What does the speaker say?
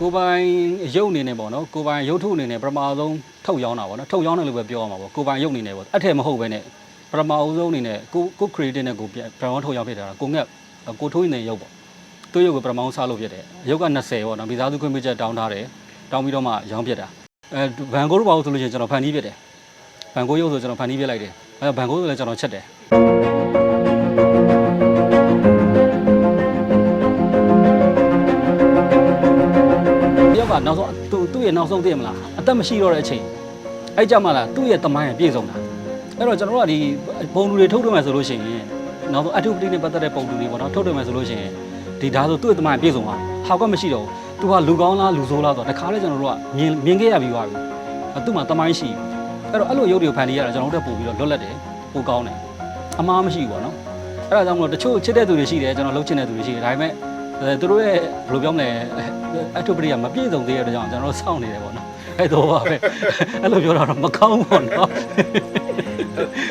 ကိုပိုင်ရုပ်အနေနဲ့ပေါ့နော်ကိုပိုင်ရုပ်ထုအနေနဲ့ပထမဆုံးထုတ်ရောင်းတာပေါ့နော်ထုတ်ရောင်းတယ်လို့ပဲပြောရမှာပေါ့ကိုပိုင်ရုပ်အနေနဲ့ပေါ့အဲ့ထက်မဟုတ်ပဲနဲ့ပထမအဆုံးအနေနဲ့ကိုကို credit နဲ့ကိုပြန်ပထမထုတ်ရောင်းဖြစ်တာကကိုငက်ကိုထိုးနေရုပ်ပေါ့သူ့ရုပ်ကိုပထမဆုံးစားလို့ဖြစ်တယ်ရုပ်က20ပေါ့နော်မိသားစုခွင့်ပြုချက်တောင်းထားတယ်တောင်းပြီးတော့မှရောင်းဖြစ်တာအဲဘန်ကိုတို့ပါလို့ဆိုလို့ရှိရင်ကျွန်တော်ဖန်တီးဖြစ်တယ်ဘန်ကိုရုပ်ဆိုကျွန်တော်ဖန်တီးပြလိုက်တယ်အဲဘန်ကိုဆိုလည်းကျွန်တော်ချက်တယ် နောက်ဆုံးသူသူ့ရဲ့နောက်ဆုံးသိရမလားအသက်မရှိတော့တဲ့အချိန်အဲ့ကြမှာလားသူ့ရဲ့တမိုင်းပြည့်စုံတာအဲ့တော့ကျွန်တော်တို့ကဒီပုံတူတွေထုတ်ထုတ်မယ်ဆိုလို့ရှိရင်နောက်ဆုံးအထုပတိနဲ့ပတ်သက်တဲ့ပုံတူတွေပေါ့နော်ထုတ်ထုတ်မယ်ဆိုလို့ရှိရင်ဒီဒါဆိုသူ့ရဲ့တမိုင်းပြည့်စုံသွားပြီဟာကမရှိတော့ဘူးသူကလူကောင်းလားလူဆိုးလားဆိုတော့တခါလေကျွန်တော်တို့ကမြင်မြင်ခဲ့ရပြီးသွားပြီအဲ့သူ့မှာတမိုင်းရှိအဲ့တော့အဲ့လိုရုပ်တွေကိုဖန်တီးရတာကျွန်တော်တို့တက်ပို့ပြီးတော့လွတ်လပ်တယ်ပိုကောင်းတယ်အမားမရှိဘူးပေါ့နော်အဲ့ဒါကြောင့်မလို့တချို့ချစ်တဲ့သူတွေရှိတယ်ကျွန်တော်လှုပ်ချင်တဲ့သူတွေရှိတယ်ဒါပေမဲ့ အဲသူတို့ရဲ့ဘယ်လိုပြောမလဲအထုပရိယမပြည့်စုံသေးတဲ့အတွက်ကြောင့်ကျွန်တော်တို့စောင့်နေတယ်ပေါ့နော်အဲ့တော့ပါပဲအဲ့လိုပြောတာတော့မကောင်းဘူးပေါ့နော်